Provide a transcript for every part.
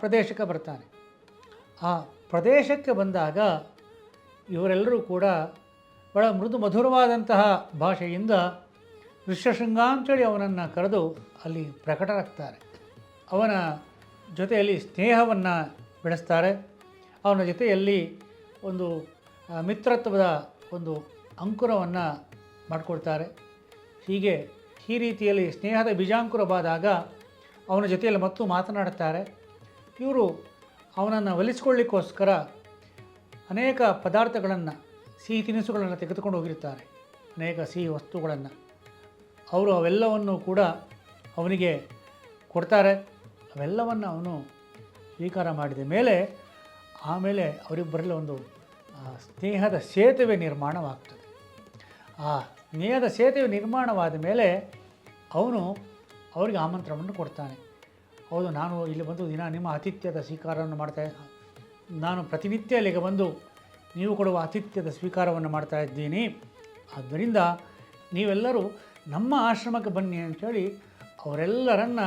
ಪ್ರದೇಶಕ್ಕೆ ಬರ್ತಾನೆ ಆ ಪ್ರದೇಶಕ್ಕೆ ಬಂದಾಗ ಇವರೆಲ್ಲರೂ ಕೂಡ ಬಹಳ ಮೃದು ಮಧುರವಾದಂತಹ ಭಾಷೆಯಿಂದ ಋಷ್ಯಶೃಂಗ ಅಂತೇಳಿ ಅವನನ್ನು ಕರೆದು ಅಲ್ಲಿ ಪ್ರಕಟರಾಗ್ತಾರೆ. ಅವನ ಜೊತೆಯಲ್ಲಿ ಸ್ನೇಹವನ್ನು ಬೆಳೆಸ್ತಾರೆ. ಅವನ ಜೊತೆಯಲ್ಲಿ ಒಂದು ಮಿತ್ರತ್ವದ ಒಂದು ಅಂಕುರವನ್ನು ಮಾಡಿಕೊಡ್ತಾರೆ. ಹೀಗೆ ಈ ರೀತಿಯಲ್ಲಿ ಸ್ನೇಹದ ಬೀಜಾಂಕುರವಾದಾಗ ಅವನ ಜೊತೆಯಲ್ಲಿ ಮತ್ತೂ ಮಾತನಾಡುತ್ತಾರೆ. ಇವರು ಅವನನ್ನು ಒಲಿಸ್ಕೊಳ್ಳಿಕ್ಕೋಸ್ಕರ ಅನೇಕ ಪದಾರ್ಥಗಳನ್ನು, ಸಿಹಿ ತಿನಿಸುಗಳನ್ನು ತೆಗೆದುಕೊಂಡು ಹೋಗಿರ್ತಾರೆ ಅನೇಕ ಸಿಹಿ ವಸ್ತುಗಳನ್ನು. ಅವರು ಅವೆಲ್ಲವನ್ನು ಕೂಡ ಅವನಿಗೆ ಕೊಡ್ತಾರೆ. ಅವೆಲ್ಲವನ್ನು ಅವನು ಸ್ವೀಕಾರ ಮಾಡಿದ ಮೇಲೆ ಆಮೇಲೆ ಅವರಿಬ್ಬರಲ್ಲಿ ಒಂದು ಸ್ನೇಹದ ಸೇತುವೆ ನಿರ್ಮಾಣವಾಗ್ತದೆ. ಆ ಸ್ನೇಹದ ಸೇತುವೆ ನಿರ್ಮಾಣವಾದ ಮೇಲೆ ಅವನು ಅವರಿಗೆ ಆಮಂತ್ರಣವನ್ನು ಕೊಡ್ತಾನೆ. ಹೌದು, ನಾನು ಇಲ್ಲಿ ಬಂದು ದಿನ ನಿಮ್ಮ ಆತಿಥ್ಯದ ಸ್ವೀಕಾರವನ್ನು ಮಾಡ್ತಾ ನಾನು ಪ್ರತಿನಿತ್ಯ ಇಲ್ಲಿಗೆ ಬಂದು ನೀವು ಕೊಡುವ ಆತಿಥ್ಯದ ಸ್ವೀಕಾರವನ್ನು ಮಾಡ್ತಾ ಇದ್ದೀನಿ. ಆದ್ದರಿಂದ ನೀವೆಲ್ಲರೂ ನಮ್ಮ ಆಶ್ರಮಕ್ಕೆ ಬನ್ನಿ ಅಂಥೇಳಿ ಅವರೆಲ್ಲರನ್ನ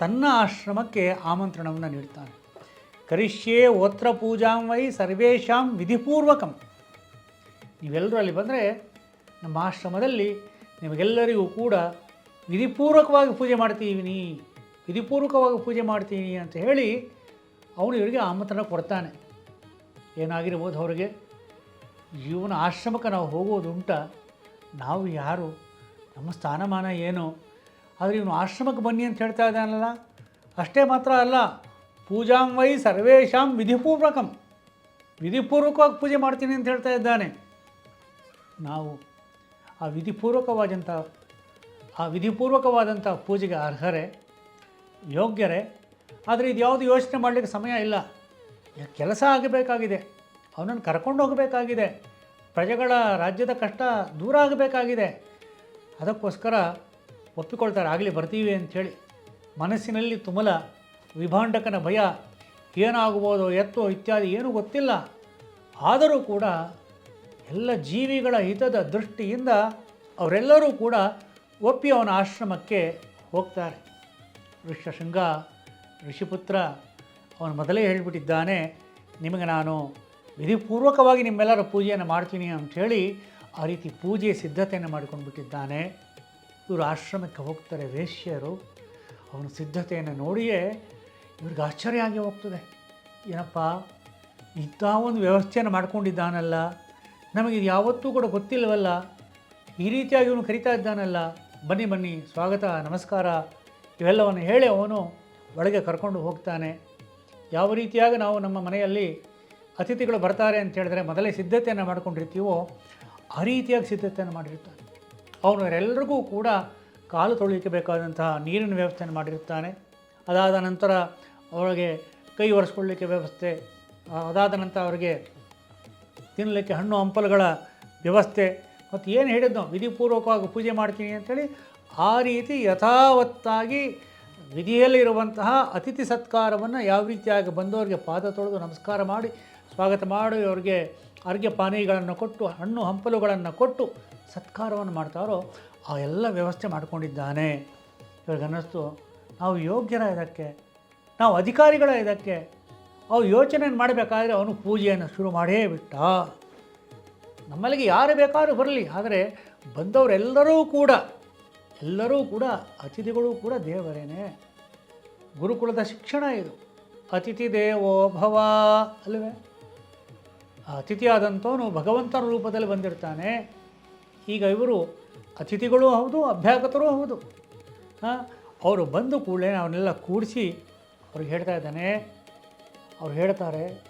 ತನ್ನ ಆಶ್ರಮಕ್ಕೆ ಆಮಂತ್ರಣವನ್ನು ನೀಡ್ತಾನೆ ಕರಿಷ್ಯೇ ಓತ್ರ ಪೂಜಾಂ ವೈ ಸರ್ವೇಶಾಂ ವಿಧಿಪೂರ್ವಕಂ. ನೀವೆಲ್ಲರೂ ಅಲ್ಲಿ ಬಂದರೆ ನಮ್ಮ ಆಶ್ರಮದಲ್ಲಿ ನಿಮಗೆಲ್ಲರಿಗೂ ಕೂಡ ವಿಧಿಪೂರ್ವಕವಾಗಿ ಪೂಜೆ ಮಾಡ್ತೀವಿ ವಿಧಿಪೂರ್ವಕವಾಗಿ ಪೂಜೆ ಮಾಡ್ತೀನಿ ಅಂತ ಹೇಳಿ ಅವನು ಇವರಿಗೆ ಆಮಂತ್ರಣ ಕೊಡ್ತಾನೆ. ಏನಾಗಿರ್ಬೋದು ಅವರಿಗೆ? ಇವನ ಆಶ್ರಮಕ್ಕೆ ನಾವು ಹೋಗೋದುಂಟ ನಾವು ಯಾರು? ನಮ್ಮ ಸ್ಥಾನಮಾನ ಏನು? ಆದರೆ ಇವನು ಆಶ್ರಮಕ್ಕೆ ಬನ್ನಿ ಅಂತ ಹೇಳ್ತಾ ಇದ್ದಾನಲ್ಲ? ಅಷ್ಟೇ ಮಾತ್ರ ಅಲ್ಲ. ಪೂಜಾಂ ವೈ ಸರ್ವೇಷಾಂ ವಿಧಿಪೂರ್ವಕಂ. ವಿಧಿಪೂರ್ವಕವಾಗಿ ಪೂಜೆ ಮಾಡ್ತೀನಿ ಅಂತ ಹೇಳ್ತಾ ಇದ್ದಾನೆ. ನಾವು ಆ ವಿಧಿಪೂರ್ವಕವಾದಂಥ ಆ ವಿಧಿಪೂರ್ವಕವಾದಂಥ ಪೂಜೆಗೆ ಅರ್ಹರೇ. ಯೋಗ್ಯರೇ, ಆದರೆ ಇದು ಯಾವುದು ಯೋಚನೆ ಮಾಡಲಿಕ್ಕೆ ಸಮಯ ಇಲ್ಲ. ಕೆಲಸ ಆಗಬೇಕಾಗಿದೆ, ಅವನನ್ನು ಕರ್ಕೊಂಡು ಹೋಗಬೇಕಾಗಿದೆ, ಪ್ರಜೆಗಳ ರಾಜ್ಯದ ಕಷ್ಟ ದೂರ ಆಗಬೇಕಾಗಿದೆ. ಅದಕ್ಕೋಸ್ಕರ ಒಪ್ಪಿಕೊಳ್ತಾರೆ, ಆಗಲಿ ಬರ್ತೀವಿ ಅಂಥೇಳಿ. ಮನಸ್ಸಿನಲ್ಲಿ ತುಮಲ, ವಿಭಾಂಡಕನ ಭಯ ಏನಾಗ್ಬೋದು ಎತ್ತೋ ಇತ್ಯಾದಿ ಏನೂ ಗೊತ್ತಿಲ್ಲ. ಆದರೂ ಕೂಡ ಎಲ್ಲ ಜೀವಿಗಳ ಹಿತದ ದೃಷ್ಟಿಯಿಂದ ಅವರೆಲ್ಲರೂ ಕೂಡ ಒಪ್ಪಿ ಅವನ ಆಶ್ರಮಕ್ಕೆ ಹೋಗ್ತಾರೆ. ಋಷ್ಯಶೃಂಗ ಋಷಿಪುತ್ರ, ಅವನು ಮೊದಲೇ ಹೇಳಿಬಿಟ್ಟಿದ್ದಾನೆ, ನಿಮಗೆ ನಾನು ವಿಧಿಪೂರ್ವಕವಾಗಿ ನಿಮ್ಮೆಲ್ಲರ ಪೂಜೆಯನ್ನು ಮಾಡ್ತೀನಿ ಅಂಥೇಳಿ ಆ ರೀತಿ ಪೂಜೆ ಸಿದ್ಧತೆಯನ್ನು ಮಾಡಿಕೊಂಡು ಬಿಟ್ಟಿದ್ದಾನೆ ಇವರು ಆಶ್ರಮಕ್ಕೆ ಹೋಗ್ತಾರೆ ವೇಶ್ಯರು. ಅವನ ಸಿದ್ಧತೆಯನ್ನು ನೋಡಿಯೇ ಇವ್ರಿಗೆ ಆಶ್ಚರ್ಯ ಆಗಿ ಹೋಗ್ತದೆ. ಏನಪ್ಪ, ಇಂಥ ಒಂದು ವ್ಯವಸ್ಥೆಯನ್ನು ಮಾಡ್ಕೊಂಡಿದ್ದಾನಲ್ಲ. ನಮಗೆ ಇದು ಯಾವತ್ತೂ ಕೂಡ ಗೊತ್ತಿಲ್ಲವಲ್ಲ. ಈ ರೀತಿಯಾಗಿ ಇವನು ಕರಿತಾ ಇದ್ದಾನಲ್ಲ. ಬನ್ನಿ ಬನ್ನಿ, ಸ್ವಾಗತ, ನಮಸ್ಕಾರ. ಇವೆಲ್ಲವನ್ನು ಹೇಳಿ ಅವನು ಒಳಗೆ ಕರ್ಕೊಂಡು ಹೋಗ್ತಾನೆ. ಯಾವ ರೀತಿಯಾಗಿ ನಾವು ನಮ್ಮ ಮನೆಯಲ್ಲಿ ಅತಿಥಿಗಳು ಬರ್ತಾರೆ ಅಂತ ಹೇಳಿದ್ರೆ ಮೊದಲೇ ಸಿದ್ಧತೆಯನ್ನು ಮಾಡ್ಕೊಂಡಿರ್ತೀವೋ ಆ ರೀತಿಯಾಗಿ ಸಿದ್ಧತೆಯನ್ನು ಮಾಡಿರ್ತಾನೆ. ಅವನು ಅವರೆಲ್ಲರಿಗೂ ಕೂಡ ಕಾಲು ತೊಳಿಲಿಕ್ಕೆ ಬೇಕಾದಂತಹ ನೀರಿನ ವ್ಯವಸ್ಥೆಯನ್ನು ಮಾಡಿರ್ತಾನೆ. ಅದಾದ ನಂತರ ಅವರಿಗೆ ಕೈ ಒರೆಸ್ಕೊಳ್ಳಿಕ್ಕೆ ವ್ಯವಸ್ಥೆ, ಅದಾದ ನಂತರ ಅವರಿಗೆ ತಿನ್ನಲಿಕ್ಕೆ ಹಣ್ಣು ಹಂಪಲುಗಳ ವ್ಯವಸ್ಥೆ, ಮತ್ತು ಏನು ಹೇಳಿದ್ನೋ ವಿಧಿಪೂರ್ವಕವಾಗಿ ಪೂಜೆ ಮಾಡ್ತೀನಿ ಅಂಥೇಳಿ ಆ ರೀತಿ ಯಥಾವತ್ತಾಗಿ ವಿಧಿಯಲ್ಲಿರುವಂತಹ ಅತಿಥಿ ಸತ್ಕಾರವನ್ನು ಯಾವ ರೀತಿಯಾಗಿ ಬಂದವರಿಗೆ ಪಾದ ತೊಳೆದು ನಮಸ್ಕಾರ ಮಾಡಿ, ಸ್ವಾಗತ ಮಾಡಿ, ಅವರಿಗೆ ಅರ್ಘ್ಯ ಪಾನೀಯಗಳನ್ನು ಕೊಟ್ಟು, ಹಣ್ಣು ಹಂಪಲುಗಳನ್ನು ಕೊಟ್ಟು ಸತ್ಕಾರವನ್ನು ಮಾಡ್ತಾರೋ ಆ ಎಲ್ಲ ವ್ಯವಸ್ಥೆ ಮಾಡಿಕೊಂಡಿದ್ದಾನೆ. ಇವ್ರಿಗೆ ಅನ್ನಿಸ್ತು, ನಾವು ಯೋಗ್ಯರ ಇದಕ್ಕೆ, ನಾವು ಅಧಿಕಾರಿಗಳ ಇದಕ್ಕೆ ಅವು ಯೋಚನೆ ಮಾಡಬೇಕಾದ್ರೆ ಅವನು ಪೂಜೆಯನ್ನು ಶುರು ಮಾಡೇ ಬಿಟ್ಟ. ನಮ್ಮಲ್ಲಿಗೆ ಯಾರು ಬೇಕಾದ್ರೂ ಬರಲಿ, ಆದರೆ ಬಂದವರೆಲ್ಲರೂ ಕೂಡ ಎಲ್ಲರೂ ಕೂಡ, ಅತಿಥಿಗಳು ಕೂಡ ದೇವರೇನೆ. ಗುರುಕುಲದ ಶಿಕ್ಷಣ ಇದು. ಅತಿಥಿ ದೇವೋ ಭವ, ಅಲ್ವೇ? ಅತಿಥಿಯಾದಂಥವನು ಭಗವಂತನ ರೂಪದಲ್ಲಿ ಬಂದಿರ್ತಾನೆ. ಈಗ ಇವರು ಅತಿಥಿಗಳು ಹೌದು, ಅಭ್ಯಾಗತರೂ ಹೌದು. ಹಾಂ, ಅವರು ಬಂದು ಕೂಡಲೇ ಅವನ್ನೆಲ್ಲ ಕೂಡಿಸಿ ಅವ್ರಿಗೆ ಹೇಳ್ತಾ ಇದ್ದಾನೆ. ಅವ್ರು ಹೇಳ್ತಾರೆ,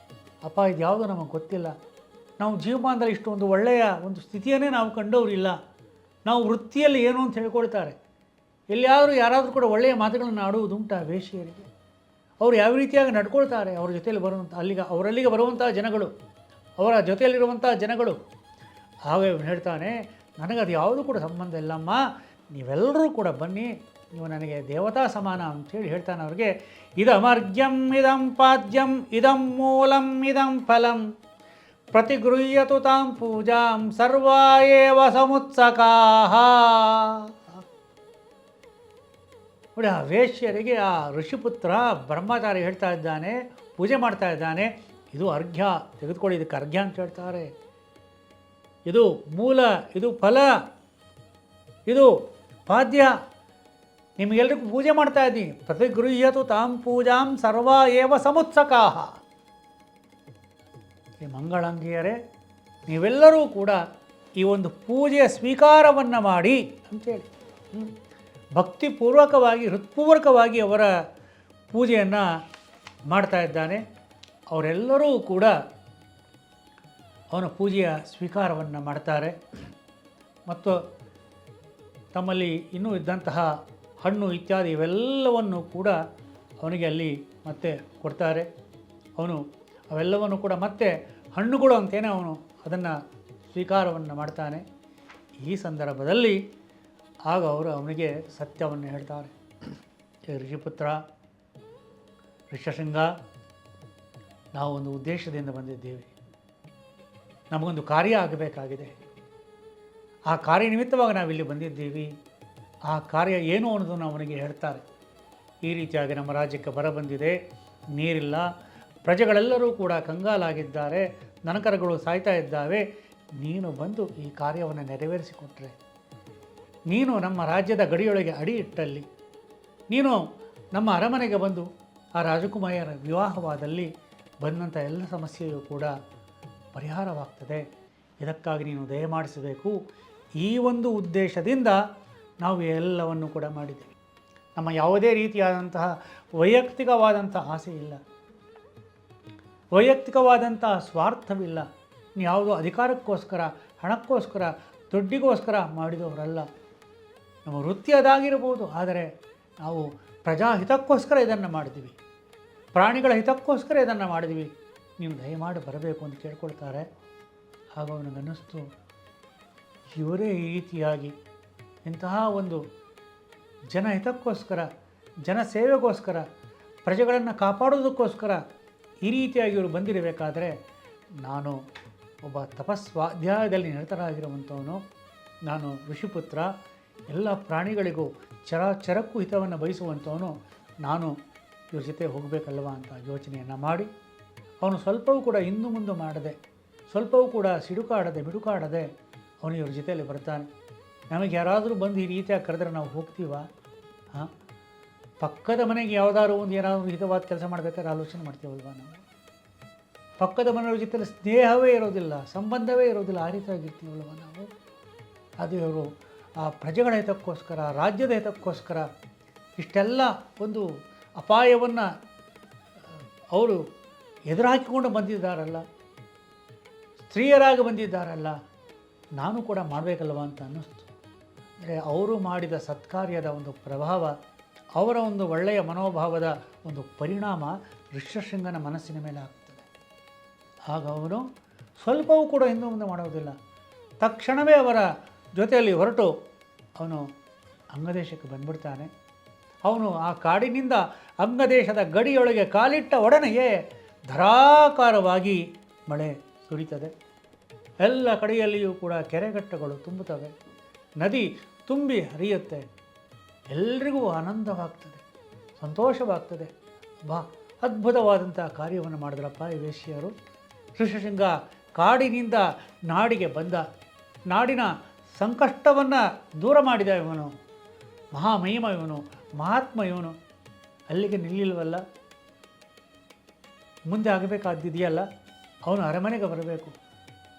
ಅಪ್ಪ ಇದು ಯಾವುದು ನಮಗೆ ಗೊತ್ತಿಲ್ಲ. ನಾವು ಜೀವಮಾನದಲ್ಲಿ ಇಷ್ಟೊಂದು ಒಳ್ಳೆಯ ಒಂದು ಸ್ಥಿತಿಯನ್ನೇ ನಾವು ಕಂಡವರಿಲ್ಲ. ನಾವು ವೃತ್ತಿಯಲ್ಲಿ ಏನು ಅಂತ ಹೇಳ್ಕೊಳ್ತಾರೆ. ಎಲ್ಲಿಯಾದರೂ ಯಾರಾದರೂ ಕೂಡ ಒಳ್ಳೆಯ ಮಾತುಗಳನ್ನು ಆಡುವುದುಂಟ ವೇಷಿಯರಿಗೆ ಅವರು ಯಾವ ರೀತಿಯಾಗಿ ನಡ್ಕೊಳ್ತಾರೆ, ಅವ್ರ ಜೊತೆಯಲ್ಲಿ ಬರುವಂಥ ಅಲ್ಲಿಗೆ, ಅವರಲ್ಲಿಗೆ ಬರುವಂಥ ಜನಗಳು, ಅವರ ಜೊತೆಯಲ್ಲಿರುವಂಥ ಜನಗಳು. ಹಾಗೆ ಹೇಳ್ತಾನೆ, ನನಗದು ಯಾವುದೂ ಕೂಡ ಸಂಬಂಧ ಇಲ್ಲಮ್ಮ. ನೀವೆಲ್ಲರೂ ಕೂಡ ಬನ್ನಿ, ನೀವು ನನಗೆ ದೇವತಾ ಸಮಾನ ಅಂಥೇಳಿ ಹೇಳ್ತಾನೆ ಅವ್ರಿಗೆ. ಇದಮರ್ಘ್ಯಂ ಇದಂ ಪಾದ್ಯಂ, ಇದಂ ಮೂಲಂ, ಇದಂ ಫಲಂ. ಪ್ರತಿಗೃಹ್ಯತು ತಾಂ ಪೂಜಾಂ ಸರ್ವಾಯೇವ ಸಮುತ್ಸಕಾ ನೋಡಿ, ಆ ವೇಶ್ಯರಿಗೆ, ಆ ಋಷಿಪುತ್ರ ಬ್ರಹ್ಮಚಾರಿ ಹೇಳ್ತಾ ಇದ್ದಾನೆ, ಪೂಜೆ ಮಾಡ್ತಾ ಇದ್ದಾನೆ. ಇದು ಅರ್ಘ್ಯ, ತೆಗೆದುಕೊಳ್ಳಿ, ಇದಕ್ಕೆ ಅರ್ಘ್ಯ ಅಂತ ಹೇಳ್ತಾರೆ. ಇದು ಮೂಲ, ಇದು ಫಲ, ಇದು ಪಾದ್ಯ. ನಿಮಗೆಲ್ರಿಗೂ ಪೂಜೆ ಮಾಡ್ತಾ ಇದ್ದೀನಿ. ಪ್ರತಿಗೃಹ್ಯತು ತಾಂ ಪೂಜಾಂ ಸರ್ವ ಏವ ಸಮುತ್ಸಕಾಹ. ಈ ಮಂಗಳಂಗಿಯರೇ ನೀವೆಲ್ಲರೂ ಕೂಡ ಈ ಒಂದು ಪೂಜೆಯ ಸ್ವೀಕಾರವನ್ನು ಮಾಡಿ ಅಂಥೇಳಿ. ಭಕ್ತಿಪೂರ್ವಕವಾಗಿ, ಹೃತ್ಪೂರ್ವಕವಾಗಿ ಅವರ ಪೂಜೆಯನ್ನು ಮಾಡ್ತಾ ಇದ್ದಾನೆ. ಅವರೆಲ್ಲರೂ ಕೂಡ ಅವನ ಪೂಜೆಯ ಸ್ವೀಕಾರವನ್ನು ಮಾಡ್ತಾರೆ. ಮತ್ತು ತಮ್ಮಲ್ಲಿ ಇನ್ನೂ ಇದ್ದಂತಹ ಹಣ್ಣು ಇತ್ಯಾದಿ ಇವೆಲ್ಲವನ್ನು ಕೂಡ ಅವನಿಗೆ ಅಲ್ಲಿ ಮತ್ತೆ ಕೊಡ್ತಾರೆ. ಅವನು ಅವೆಲ್ಲವನ್ನು ಕೂಡ ಮತ್ತೆ ಹಣ್ಣುಗಳು ಅಂತೇನೆ ಅವನು ಅದನ್ನು ಸ್ವೀಕಾರವನ್ನು ಮಾಡ್ತಾನೆ. ಈ ಸಂದರ್ಭದಲ್ಲಿ ಆಗ ಅವರು ಅವನಿಗೆ ಸತ್ಯವನ್ನು ಹೇಳ್ತಾರೆ. ಋಷಿಪುತ್ರ, ಋಷಶೃಂಗ, ನಾವು ಒಂದು ಉದ್ದೇಶದಿಂದ ಬಂದಿದ್ದೇವೆ. ನಮಗೊಂದು ಕಾರ್ಯ ಆಗಬೇಕಾಗಿದೆ. ಆ ಕಾರ್ಯ ನಿಮಿತ್ತವಾಗಿ ನಾವಿಲ್ಲಿ ಬಂದಿದ್ದೀವಿ. ಆ ಕಾರ್ಯ ಏನು ಅನ್ನೋದನ್ನು ಅವನಿಗೆ ಹೇಳ್ತಾರೆ. ಈ ರೀತಿಯಾಗಿ ನಮ್ಮ ರಾಜ್ಯಕ್ಕೆ ಬರ ಬಂದಿದೆ ನೀರಿಲ್ಲ ಪ್ರಜೆಗಳೆಲ್ಲರೂ ಕೂಡ ಕಂಗಾಲಾಗಿದ್ದಾರೆ, ನನಕರಗಳು ಸಾಯ್ತಾ ಇದ್ದಾವೆ. ನೀನು ಬಂದು ಈ ಕಾರ್ಯವನ್ನು ನೆರವೇರಿಸಿಕೊಟ್ರೆ. ನೀನು ನಮ್ಮ ರಾಜ್ಯದ ಗಡಿಯೊಳಗೆ ಅಡಿ ಇಟ್ಟಲ್ಲಿ. ನೀನು ನಮ್ಮ ಅರಮನೆಗೆ ಬಂದು ಆ ರಾಜಕುಮಾರಿಯರ ವಿವಾಹವಾದಲ್ಲಿ ಬಂದಂಥ ಎಲ್ಲ ಸಮಸ್ಯೆಯೂ ಕೂಡ ಪರಿಹಾರವಾಗ್ತದೆ. ಇದಕ್ಕಾಗಿ ನೀನು ದಯಮಾಡಿಸಬೇಕು ಈ ಒಂದು ಉದ್ದೇಶದಿಂದ ನಾವು ಎಲ್ಲವನ್ನು ಕೂಡ ಮಾಡಿದ್ದೇವೆ. ನಮ್ಮ ಯಾವುದೇ ರೀತಿಯಾದಂತಹ ವೈಯಕ್ತಿಕವಾದಂಥ ಆಸೆ ಇಲ್ಲ. ವೈಯಕ್ತಿಕವಾದಂತಹ ಸ್ವಾರ್ಥವಿಲ್ಲ. ಯಾವುದೋ ಅಧಿಕಾರಕ್ಕೋಸ್ಕರ, ಹಣಕ್ಕೋಸ್ಕರ, ದುಡ್ಡಿಗೋಸ್ಕರ ಮಾಡಿದವರಲ್ಲ. ನಮ್ಮ ವೃತ್ತಿ ಅದಾಗಿರ್ಬೋದು, ಆದರೆ ನಾವು ಪ್ರಜಾಹಿತಕ್ಕೋಸ್ಕರ ಇದನ್ನು ಮಾಡಿದ್ದೀವಿ. ಪ್ರಾಣಿಗಳ ಹಿತಕ್ಕೋಸ್ಕರ ಇದನ್ನು ಮಾಡಿದ್ವಿ ನೀವು ದಯಮಾಡಿ ಬರಬೇಕು ಅಂತ ಕೇಳ್ಕೊಳ್ತಾರೆ. ಹಾಗೂ ಅವನಿಗನ್ನಿಸ್ತು ಇವರೇ ಈ ರೀತಿಯಾಗಿ ಇಂತಹ ಒಂದು ಜನಹಿತಕ್ಕೋಸ್ಕರ ಜನ ಸೇವೆಗೋಸ್ಕರ ಪ್ರಜೆಗಳನ್ನು ಕಾಪಾಡೋದಕ್ಕೋಸ್ಕರ ಈ ರೀತಿಯಾಗಿ ಇವರು ಬಂದಿರಬೇಕಾದ್ರೆ ನಾನು ಒಬ್ಬ ತಪಸ್ವಾಧ್ಯಾಯದಲ್ಲಿ ನಿರತರಾಗಿರುವಂಥವನು, ನಾನು ಋಷಿಪುತ್ರ, ಎಲ್ಲ ಪ್ರಾಣಿಗಳಿಗೂ ಚರಾಚರಕ್ಕೂ ಹಿತವನ್ನು ಬಯಸುವಂಥವನು, ನಾನು ಇವ್ರ ಜೊತೆ ಹೋಗಬೇಕಲ್ವಾ ಅಂತ ಯೋಚನೆಯನ್ನು ಮಾಡಿ, ಅವನು ಸ್ವಲ್ಪವೂ ಕೂಡ ಹಿಂದು ಮುಂದೆ ಮಾಡದೆ, ಸ್ವಲ್ಪವೂ ಕೂಡ ಸಿಡುಕಾಡದೆ, ಬಿಡುಕಾಡದೆ ಅವನು ಇವ್ರ ಜೊತೆಯಲ್ಲಿ ಬರ್ತಾನೆ. ನಮಗೆ ಯಾರಾದರೂ ಬಂದು ಈ ರೀತಿಯಾಗಿ ಕರೆದ್ರೆ ನಾವು ಹೋಗ್ತೀವ? ಹಾಂ? ಪಕ್ಕದ ಮನೆಗೆ ಯಾವುದಾದ್ರು ಒಂದು ಏನಾದರೂ ಹಿತವಾದ ಕೆಲಸ ಮಾಡಬೇಕಾದ್ರೆ ಆಲೋಚನೆ ಮಾಡ್ತೀವಲ್ವಾ ನಾವು? ಪಕ್ಕದ ಮನೆಯವ್ರ ಜೊತೆಲಿ ಸ್ನೇಹವೇ ಇರೋದಿಲ್ಲ, ಸಂಬಂಧವೇ ಇರೋದಿಲ್ಲ, ಆ ನಾವು? ಅದು ಇವರು ಆ ಪ್ರಜೆಗಳ ಹಿತಕ್ಕೋಸ್ಕರ, ರಾಜ್ಯದ ಹಿತಕ್ಕೋಸ್ಕರ ಇಷ್ಟೆಲ್ಲ ಒಂದು ಅಪಾಯವನ್ನು ಅವರು ಎದುರಾಕಿಕೊಂಡು ಬಂದಿದ್ದಾರಲ್ಲ, ಸ್ತ್ರೀಯರಾಗಿ ಬಂದಿದ್ದಾರಲ್ಲ, ನಾನು ಕೂಡ ಮಾಡಬೇಕಲ್ವ ಅಂತ ಅನ್ನಿಸ್ತು. ಅಂದರೆ ಅವರು ಮಾಡಿದ ಸತ್ಕಾರ್ಯದ ಒಂದು ಪ್ರಭಾವ ಅವರ ಒಂದು ಒಳ್ಳೆಯ ಮನೋಭಾವದ ಒಂದು ಪರಿಣಾಮ ಋಷ್ಯಶೃಂಗನ ಮನಸ್ಸಿನ ಮೇಲೆ ಆಗ್ತದೆ. ಆಗ ಅವನು ಸ್ವಲ್ಪವೂ ಕೂಡ ಹಿಂದೆ ಮುಂದೆ ಮಾಡುವುದಿಲ್ಲ ತಕ್ಷಣವೇ ಅವರ ಜೊತೆಯಲ್ಲಿ ಹೊರಟು ಅವನು ಅಂಗದೇಶಕ್ಕೆ ಬಂದ್ಬಿಡ್ತಾನೆ. ಅವನು ಆ ಕಾಡಿನಿಂದ ಅಂಗದೇಶದ ಗಡಿಯೊಳಗೆ ಕಾಲಿಟ್ಟ ಒಡನೆಯೇ ಧಾರಾಕಾರವಾಗಿ ಮಳೆ ಸುರಿತದೆ. ಎಲ್ಲ ಕಡೆಯಲ್ಲಿಯೂ ಕೂಡ ಕೆರೆಗಟ್ಟಗಳು ತುಂಬುತ್ತವೆ. ನದಿ ತುಂಬಿ ಹರಿಯುತ್ತೆ. ಎಲ್ರಿಗೂ ಆನಂದವಾಗ್ತದೆ, ಸಂತೋಷವಾಗ್ತದೆ. ಬಾ ಅದ್ಭುತವಾದಂಥ ಕಾರ್ಯವನ್ನು ಮಾಡಿದ್ರಪ್ಪ ಈ ವೇಶ್ಯರು ಋಷಶೃಂಗ ಕಾಡಿನಿಂದ ನಾಡಿಗೆ ಬಂದ, ನಾಡಿನ ಸಂಕಷ್ಟವನ್ನು ದೂರ ಮಾಡಿದ ಇವನು. ಮಹಾಮಹಿಮ ಇವನು, ಮಹಾತ್ಮ ಇವನು. ಅಲ್ಲಿಗೆ ನಿಲ್ಲಿಲ್ವಲ್ಲ? ಮುಂದೆ ಆಗಬೇಕಾದ್ದಿದೆಯಲ್ಲ ಅವನು ಅರಮನೆಗೆ ಬರಬೇಕು.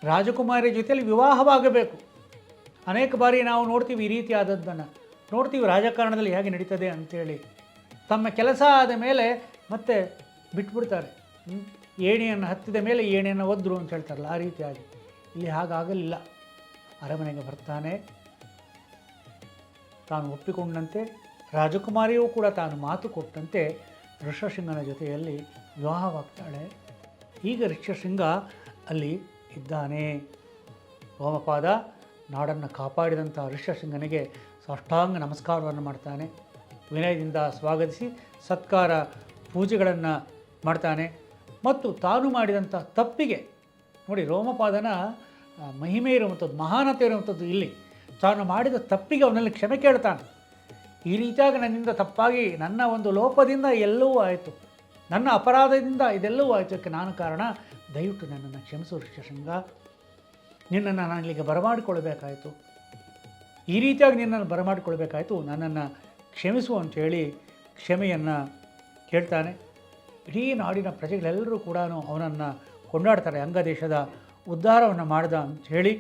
ರಾಜಕುಮಾರಿ ಜೊತೆಯಲ್ಲಿ ವಿವಾಹವಾಗಬೇಕು. ಅನೇಕ ಬಾರಿ ನಾವು ನೋಡ್ತೀವಿ ಈ ರೀತಿಯಾದದ್ದನ್ನು. ನೋಡ್ತೀವಿ ರಾಜಕಾರಣದಲ್ಲಿ ಹೇಗೆ ನಡೀತದೆ ಅಂಥೇಳಿ ತಮ್ಮ ಕೆಲಸ ಆದ ಮೇಲೆ ಮತ್ತೆ ಬಿಟ್ಬಿಡ್ತಾರೆ? ಏಣಿಯನ್ನು ಹತ್ತಿದ ಮೇಲೆ ಏಣಿಯನ್ನು ಒದ್ರು ಅಂತ ಹೇಳ್ತಾರಲ್ಲ, ಆ ರೀತಿಯಾಗಿ. ಇಲ್ಲಿ ಹಾಗಾಗಲಿಲ್ಲ. ಅರಮನೆಗೆ ಬರ್ತಾನೆ. ತಾನು ಒಪ್ಪಿಕೊಂಡಂತೆ, ರಾಜಕುಮಾರಿಯೂ ಕೂಡ ತಾನು ಮಾತು ಕೊಟ್ಟಂತೆ ಋಷಶೃಂಗನ ಜೊತೆಯಲ್ಲಿ ವಿವಾಹವಾಗ್ತಾಳೆ. ಈಗ ಋಷಶೃಂಗ ಅಲ್ಲಿ ಇದ್ದಾನೆ. ವೋಮಪಾದ ನಾಡನ್ನು ಕಾಪಾಡಿದಂಥ ಋಷಶೃಂಗನಿಗೆ ಸಾಷ್ಟಾಂಗ ನಮಸ್ಕಾರವನ್ನು ಮಾಡ್ತಾನೆ. ವಿನಯದಿಂದ ಸ್ವಾಗತಿಸಿ ಸತ್ಕಾರ ಪೂಜೆಗಳನ್ನು ಮಾಡ್ತಾನೆ. ಮತ್ತು ತಾನು ಮಾಡಿದಂಥ ತಪ್ಪಿಗೆ, ನೋಡಿ ರೋಮಪಾದನ ಮಹಿಮೆ ಇರುವಂಥದ್ದು, ಮಹಾನತೆ ಇರುವಂಥದ್ದು ಇಲ್ಲಿ. ತಾನು ಮಾಡಿದ ತಪ್ಪಿಗೆ ಅವನಲ್ಲಿ ಕ್ಷಮೆ ಕೇಳ್ತಾನೆ. ಈ ರೀತಿಯಾಗಿ ನನ್ನಿಂದ ತಪ್ಪಾಗಿ ನನ್ನ ಒಂದು ಲೋಪದಿಂದ ಎಲ್ಲವೂ ಆಯಿತು. ನನ್ನ ಅಪರಾಧದಿಂದ ಇದೆಲ್ಲವೂ ಆಯಿತು. ಅದಕ್ಕೆ ನಾನು ಕಾರಣ, ದಯವಿಟ್ಟು ನನ್ನನ್ನು ಕ್ಷಮಿಸು ಋಷಶೃಂಗ ನಿನ್ನನ್ನು ನಾನು ಇಲ್ಲಿಗೆ ಬರಮಾಡಿಕೊಳ್ಬೇಕಾಯಿತು ಈ ರೀತಿಯಾಗಿ ನಿನ್ನನ್ನು ಬರಮಾಡಿಕೊಳ್ಬೇಕಾಯಿತು. ನನ್ನನ್ನು ಕ್ಷಮಿಸು ಅಂತ ಹೇಳಿ ಕ್ಷಮೆಯನ್ನು ಕೇಳ್ತಾನೆ ಇಡೀ ನಾಡಿನ ಪ್ರಜೆಗಳೆಲ್ಲರೂ ಕೂಡ ಅವನನ್ನು ಕೊಂಡಾಡ್ತಾರೆ. ಅಂಗದೇಶದ ಉದ್ಧಾರವನ್ನು ಮಾಡ್ದ ಅಂಥೇಳಿ